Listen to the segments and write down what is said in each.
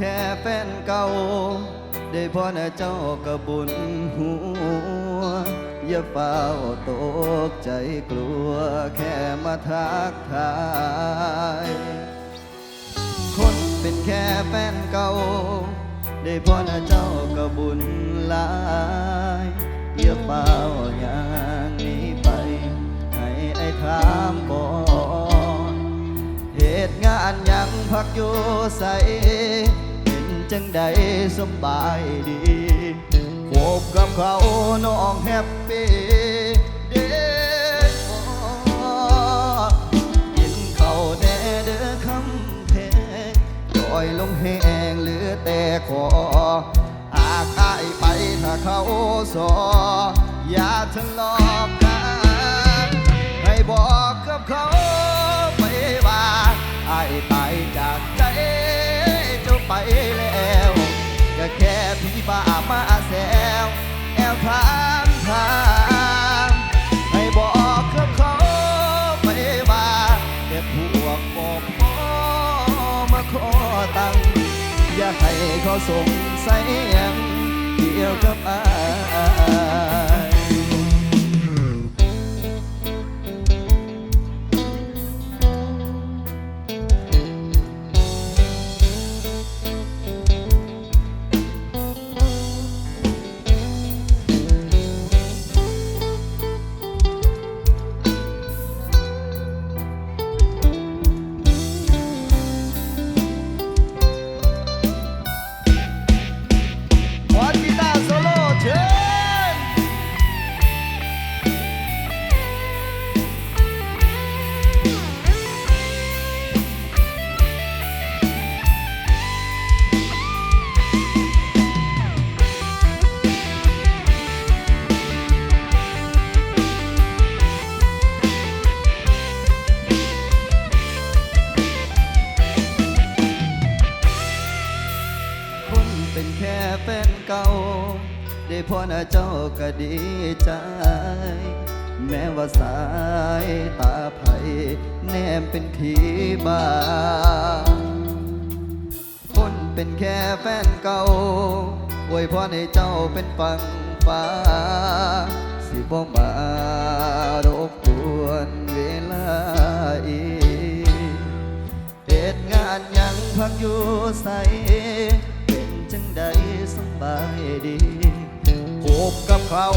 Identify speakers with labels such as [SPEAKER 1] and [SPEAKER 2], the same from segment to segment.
[SPEAKER 1] แค่แฟนเก่า ได้พอนะเจ้าก็บุญหัว อย่าเฝ้าตกใจกลัวแค่มาทักทาย คนเป็นแค่แฟนเก่า ได้พอนะเจ้าก็บุญหลายอย่าเฝ้าอย่างนี้ไป ให้ไอ้ถามก่อนเหตุงานยังพักอยู่ใส จังใดสบายดีพบกับเขาน้องแฮปปี้เด้อกินเขาแน่เด้อคำเพงจอยลงแห้งเหลือแต่ขออาคายไปถ้าเขาสอ อย่าทะเลาะกันให้บอกกับเขาไปว่าไอ้ายตายจากใจ ไปแล้ว ก็แค่พี่บ้ามาแซวแอวทางทางให้บอกกับเขาไปว่าแต่พวกบอกพอมาขอตังค์อย่าให้เขาสงสัยยังเกี่ยวกับอา ก็ดีใจ แม้ว่าสายตาไผแนมเป็นผีบาคนเป็นแค่แฟนเก่าอวยพรให้เจ้าเป็นฟังฟ้า สิบ่มารบกวนเวลาอีเหตุงานยังพักอยู่ใสเป็นจังใดสบายดี บกับเขา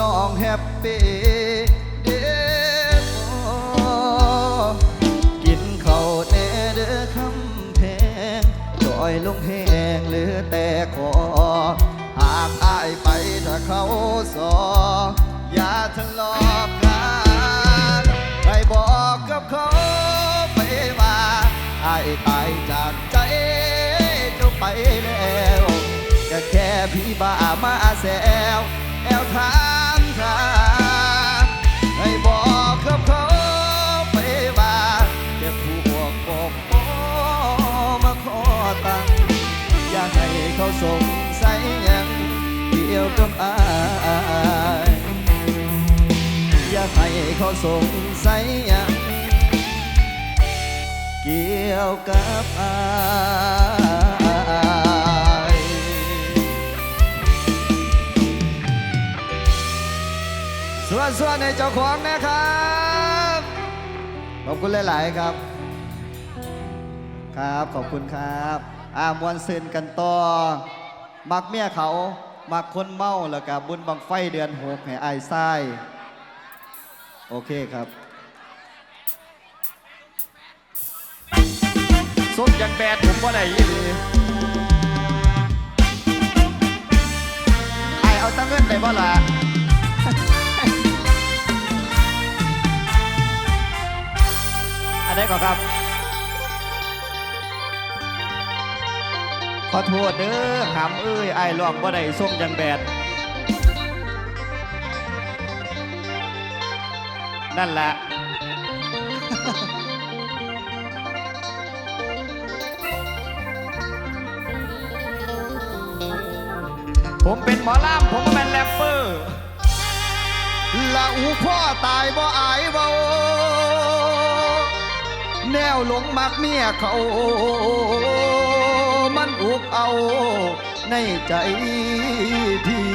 [SPEAKER 1] น้องแฮปปี้เด้อกินเขาแน่เด้อคำแพงจอยลงแหงหลือแต่ขอหากอายไปถ้าเขาสอ อย่าทะเลาะกันให้บอกกับเขาไปว่าอ้ายตายจากใจเจ้าไปแล้วก็แค่พี่บ้ามาแซว สงสัยยังเกี่ยวกับอายอย่าให้เขาสงสัยยังเกี่ยวกับอายส่วนส่วนในเจ้าของนะครับ ขอบคุณหลาย ๆ ครับ ครับ ขอบคุณครับ อ่ามวนซืนกันต่อ มักเมียเขา มักคนเมาแล้วกับบุญบังไฟเดือนหกให้อายไส้โอเคครับ
[SPEAKER 2] ส้มยังแบดผมว่าไหนยี่หลี
[SPEAKER 1] ไอายเอาตั้งเงินได้บ่ล่ะ
[SPEAKER 2] อันนี้ก่อนครับ
[SPEAKER 1] ขอโทษเด้อหำเอ้ยไอายลองบ่ได้ส้มยังแบดนั่นแหละ
[SPEAKER 2] ผมเป็นหมอล่ามผมก็เป็นแรปเปอร์
[SPEAKER 1] ละอูพ่อตายบ่อายเบาแนวหลงมักเมียเขา กเอาในใจพี่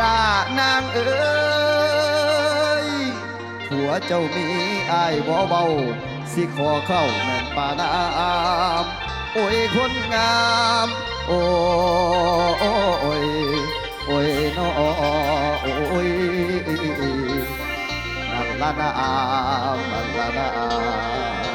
[SPEAKER 1] ลานางเอ้ยผัวเจ้ามีอายบ่เบา สิขอเข้าแม่นปานามโอ้ยคนงาม โอ้โอ้ยโอ้ยน้อโอ้ยนักละนามนักละนาม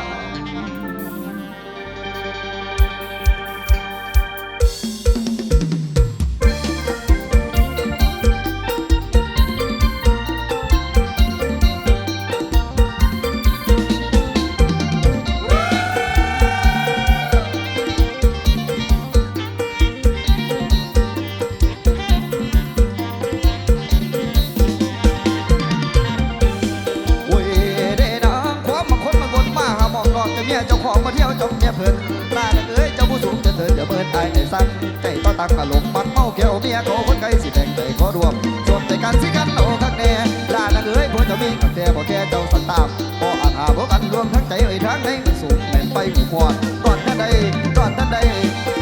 [SPEAKER 1] ยเจ้าของมาเที่ยวจมเมียเพิ่นลาเอ้ยเจ้าผู้สูงจะเถิดจะเมินตายในสั่งใจต่อตักกะหลงปักเมาเกี่ยวเมียเขาคนไกลสิแบ่งใจขอรวมสวนใจกันสิกันโลคักแน่ลาเอ้ยผัวเจ้ามีกับแต่บ่แค่เจ้าสันตามบ่อาหาบ่กันรวมทั้งใจเอ่ยทางใดมันสูงแม่นไปหูพอดตอนท่านใดตอนท่านใด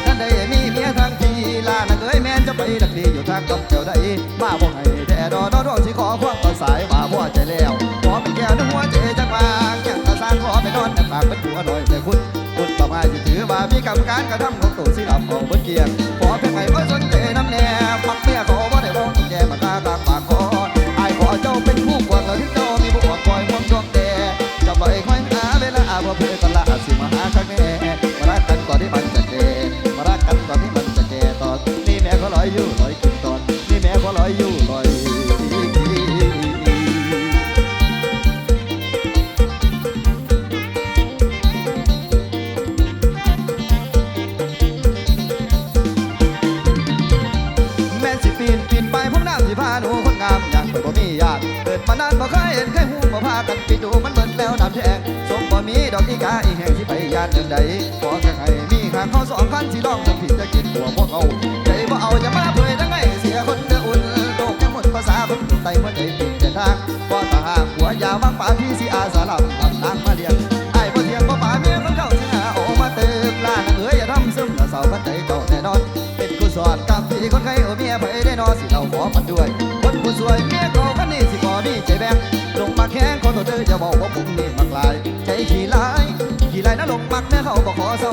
[SPEAKER 1] ท่านใดมีเมียทางทีลาเอ้ยแม่นจะไปดักดีอยู่ทางกับเจ้าใดมาบ่ให้ำการกระทำของตัวสิรับเอาเบิดเกียงขอเพียงไงก็สนใจน้ำแน่มักเมียขอว่าได้มองต้องแก่มาตาตากปากคอไอ้ขอเจ้าเป็นคู่ควรแล้วที่เจ้ามีบุอวดคอยห่วงดวงแต่จะปล่อยคอยหาเวลาบ่เพื่อตลาดสิมาหาข้างแน่มารักกันก่อนที่มันจะเกมารักกันก่อนที่มันจะเกตอนนี้แม่ก็ลอยอยู่ลอยกิน จ้าขอมันด้วย คนผู้สวยเมียเก่าคนนี้สิขอดีใจแบงลงมาแข้งขอตัวเธออย่าบอกว่าผมนี่มักลาย ใจขี้ลายขี้ลายนะลงมักแม่เขาบอกขอเศร้า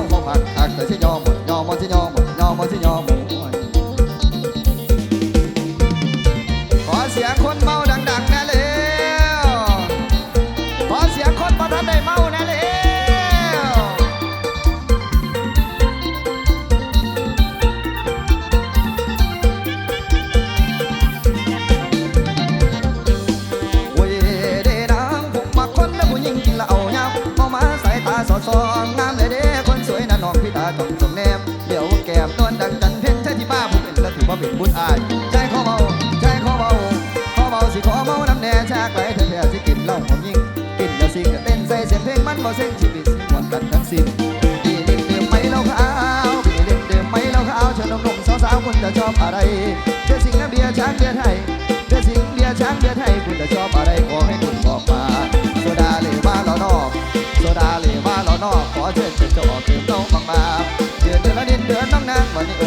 [SPEAKER 1] เส้นชีวิตสิมวนกันทั้งสิ้นพี่เล่นเดื่มไหมเหล้าขาวพี่เล่นเดื่มไหมเหล้าขาวชิญหนุ่มๆสาวคุณจะชอบอะไรเชื่อสิ่งน้ำเบียร์ช้างเบียร์ไทยเดือสิงเบียร์ช้างเบียร์ไทยคุณจะชอบอะไรขอให้คุณบอกมาโซดาเหลวมาล้อนอกโซดาเหลวมาล้อนอกขอเชิญเชิญเจาะเติมน้องบางมาเดือนเดือนละนิดเดือนน้องนางวันนี้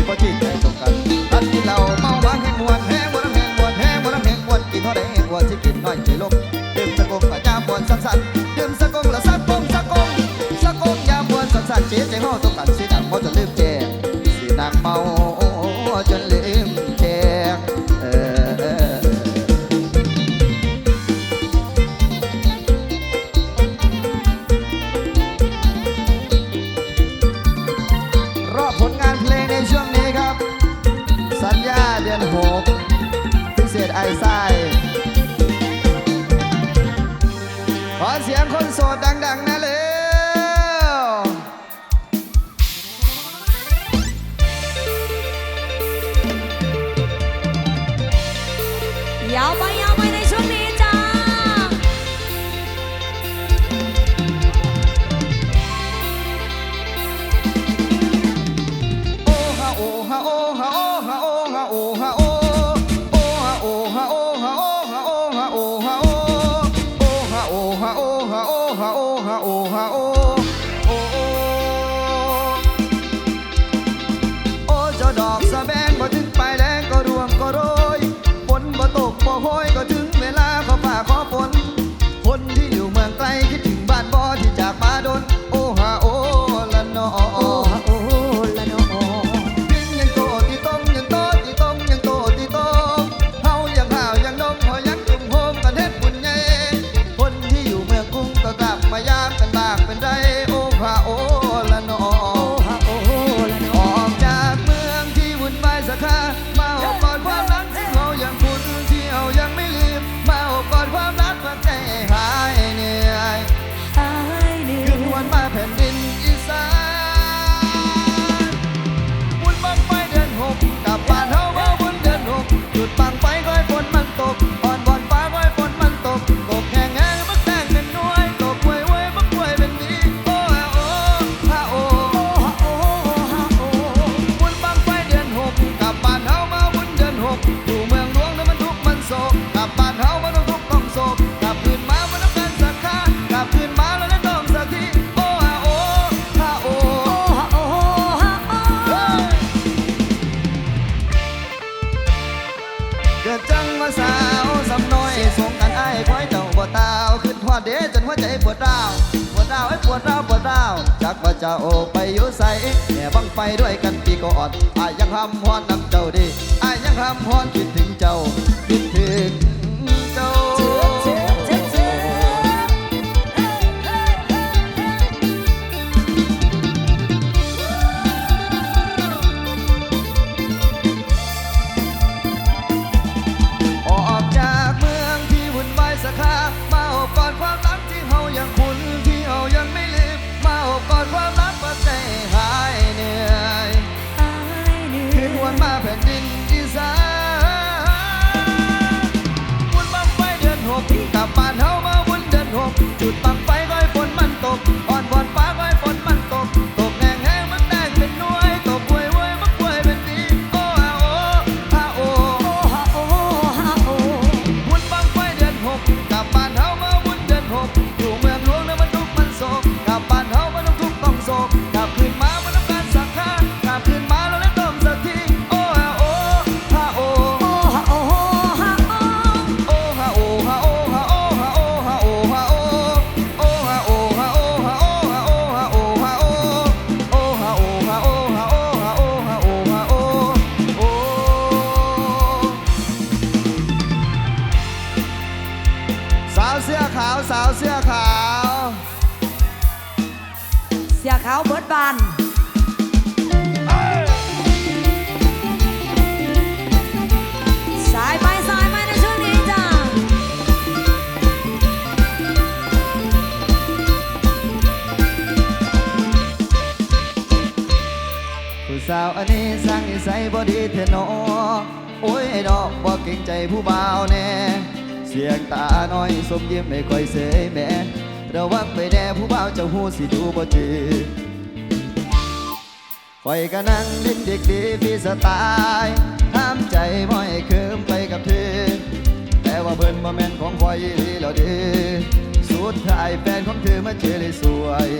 [SPEAKER 1] pode ter. 摇摆 เดจนหัวใจปวดร้าวปวดร้าวไอ้ปวดร้าวปวดร้าวจากว่าจะโอไปอยู่ใสแม่บังไปด้วยกันปีก่อนอายยังทำฮอนนำเจ้าดีอายยังทำฮอนคิดถึงเจ้าคิดถึง goodbye. สาวเสื้อขาว เสื้อขาวเบิ
[SPEAKER 3] ดบาน สายไปสายไปในช่วงนี้จ้า
[SPEAKER 1] ผู้สาวอันนี้สร้างนิสัยบ่ดีเถอะเนอโอ้ยดอกบ่เก่งใจผู้บ่าวแน่ เสียงตาน้อยสมยิ้มไม่ค่อยเสยแม่ระวังไปแน่ผู้บ่าวเจ้หูสิดูบ่จืคอยก็นั่งดิ้นเด็กดีพี่สไตล์ห้ามใจบ่อยคืมไปกับเธอแต่ว่าเพิ่นบ่แม่นของคอยดีแล้วดีสุดท้ายแฟนของเธอมาเจอเลยสวย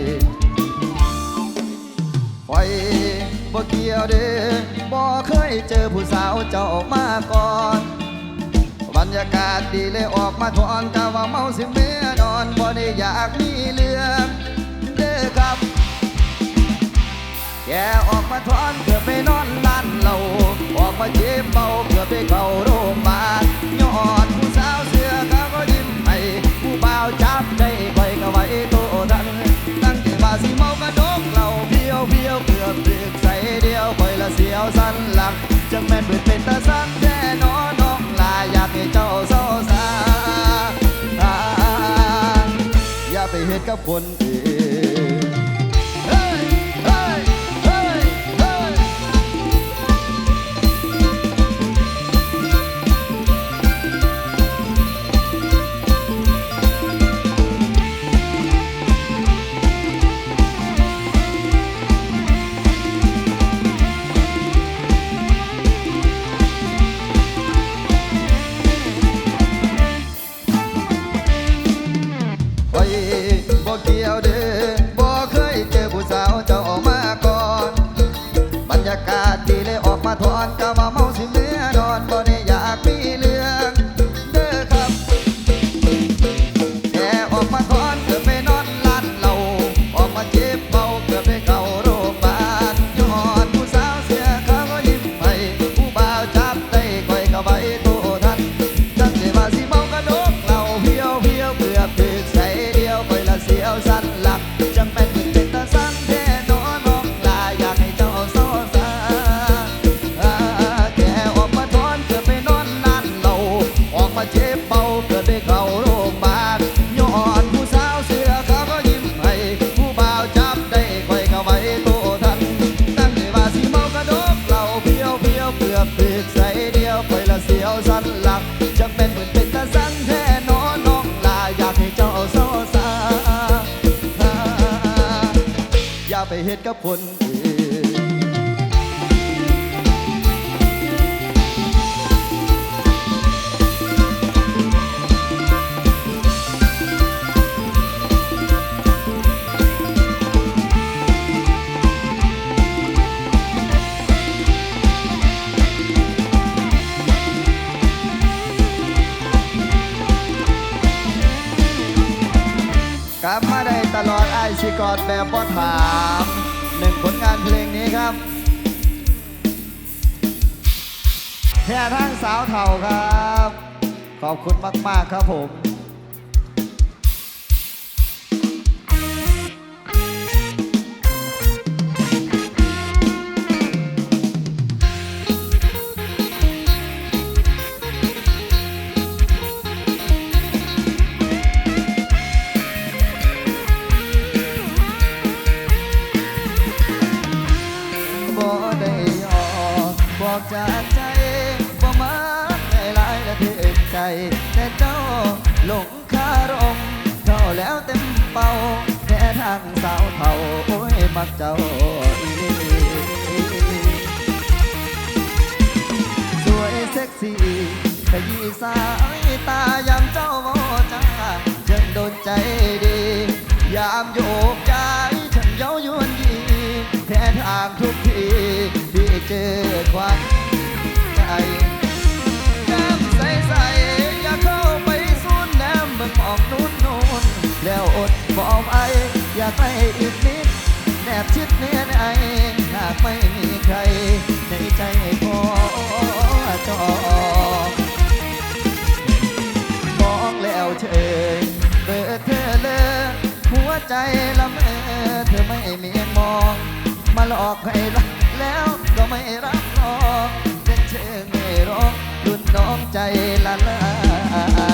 [SPEAKER 1] คอยบ่เกี่ยวเด้อบ่เคยเจอผู้สาวเจ้ามาก่อน รยากาศดีเลยออกมาถอนถ้าว่าเมาสิเมื่อนอนบ่ได้อยากมีเรื่องเด้อครับแกออกมาถอนเพื่อไปนอนร้านเราออกมาเจ็บเมาเพื่อไปเข้าโรงพยาบาลยอดผู้สาวเสื้อขาวก็ยิ้มให้ผู้บ่าวจับได้ไว้ก็ไว้โตดังตั้งแต่ว่าสิเมากระดกเราเบี้ยวเบี้ยวเกือบดึกใส่เดียวคอยละเสียวสันหลังจะแม่นเปิดเป็นตาสักแน่นอน เจ้าเศร้าสาอย่าไปเห็นกับคนอื่น กอดแบบบ่ถามหนึ่งผลงานเพลงนี้ครับแค่ทั้งสาวเถ่าครับ ขอบคุณมาก ๆ ครับผม ยมักเจ้าอีหลีสวยเซ็กซี่ขยี้สายตายามเจ้าโมจ้ายังโดนใจดี ยามโยกย้ายฉันเย้ายวนยีแท้ทางทุกทีที่เจอควันใจแก้มใสใสๆอย่าเข้าไปสูนแนมเบิ่งมองนู้นนู้นแล้วอดบอกไออย่าใกล้อีกนิด บชิดเนื้อในหากไม่มีใคร ในใจพอจอมองแล้วเฉยเปิดเธอเลยหัวใจละเมอเธอไม่มีมอง มาหลอกให้รักแล้วก็ไม่รักหรอกเป็นเชิงไม่ร้องรุ่นน้องใจละลา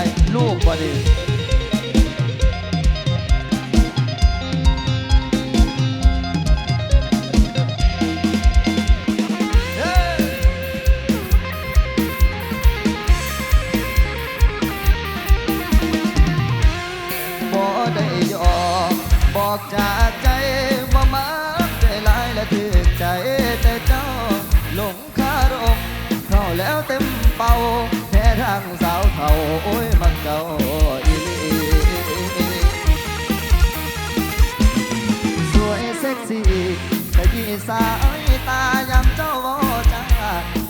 [SPEAKER 1] ยลูกบ่ดี แต่เจ้าหลงคารมเข้าแล้วเต็มเป่าแท้ทางสาวเทาโอ้ยมักเจ้าอีลีสวยเซ็กซี่ขยี้สายตายามเจ้าโมจ้า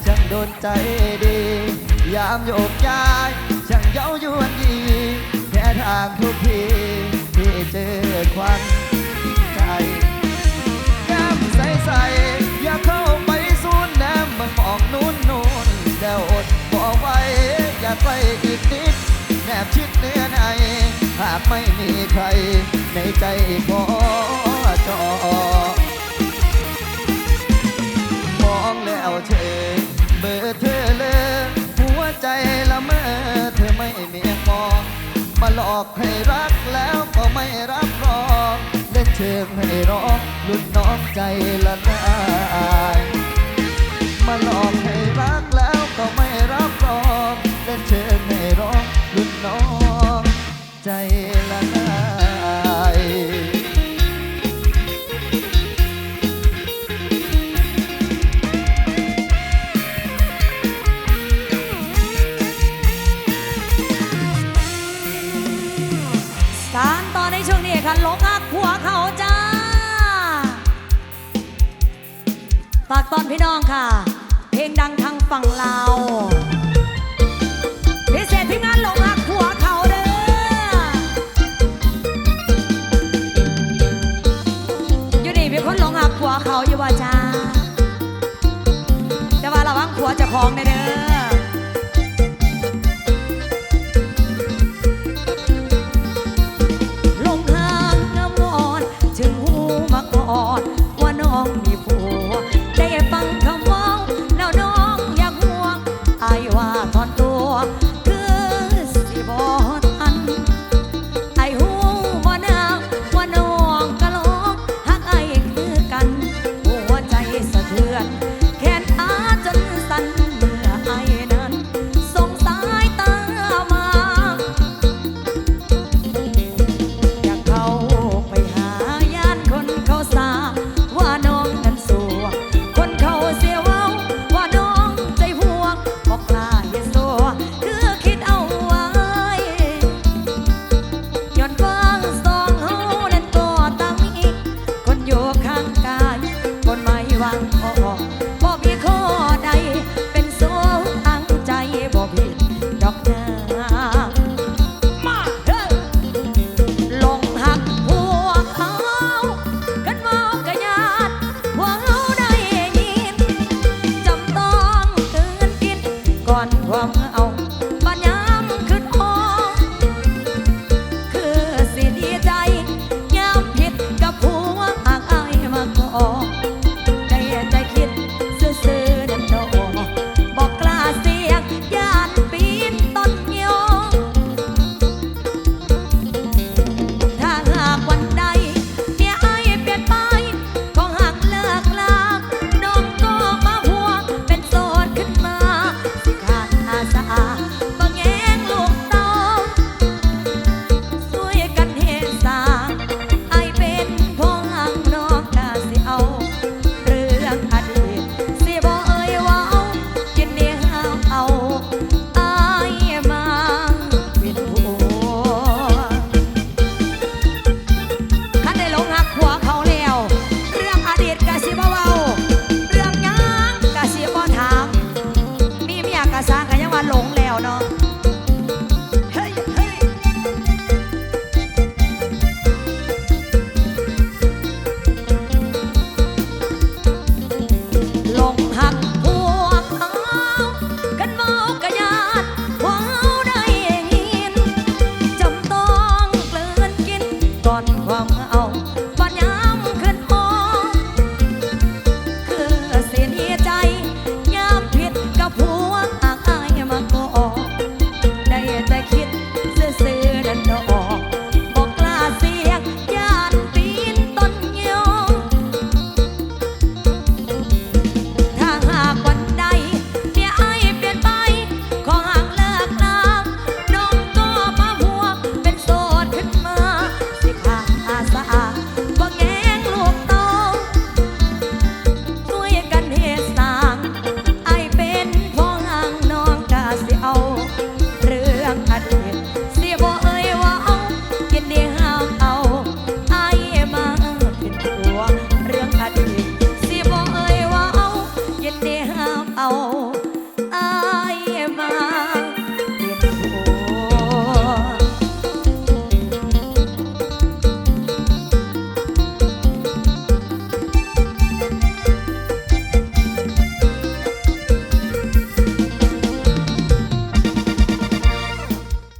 [SPEAKER 1] ช่างโดนใจดี ยามโยกย้ายช่างเย้ายวนยีแค่ทางทุกทีที่เจอควันใใกล้อีกนิดแนบชิดเนื้อใน หากไม่มีใคร ในใจขอจอมองแล้วเธอเบอร์เธอเลยหัวใจละเมอเธอไม่เมียมอง มาหลอกให้รักแล้วก็ไม่รับรองเล่นเชิงให้ร้องรุ่นน้องใจละลายมาหลอกให้รัก
[SPEAKER 3] ตอนพี่น้องค่ะ เพลงดังทางฝั่งลาว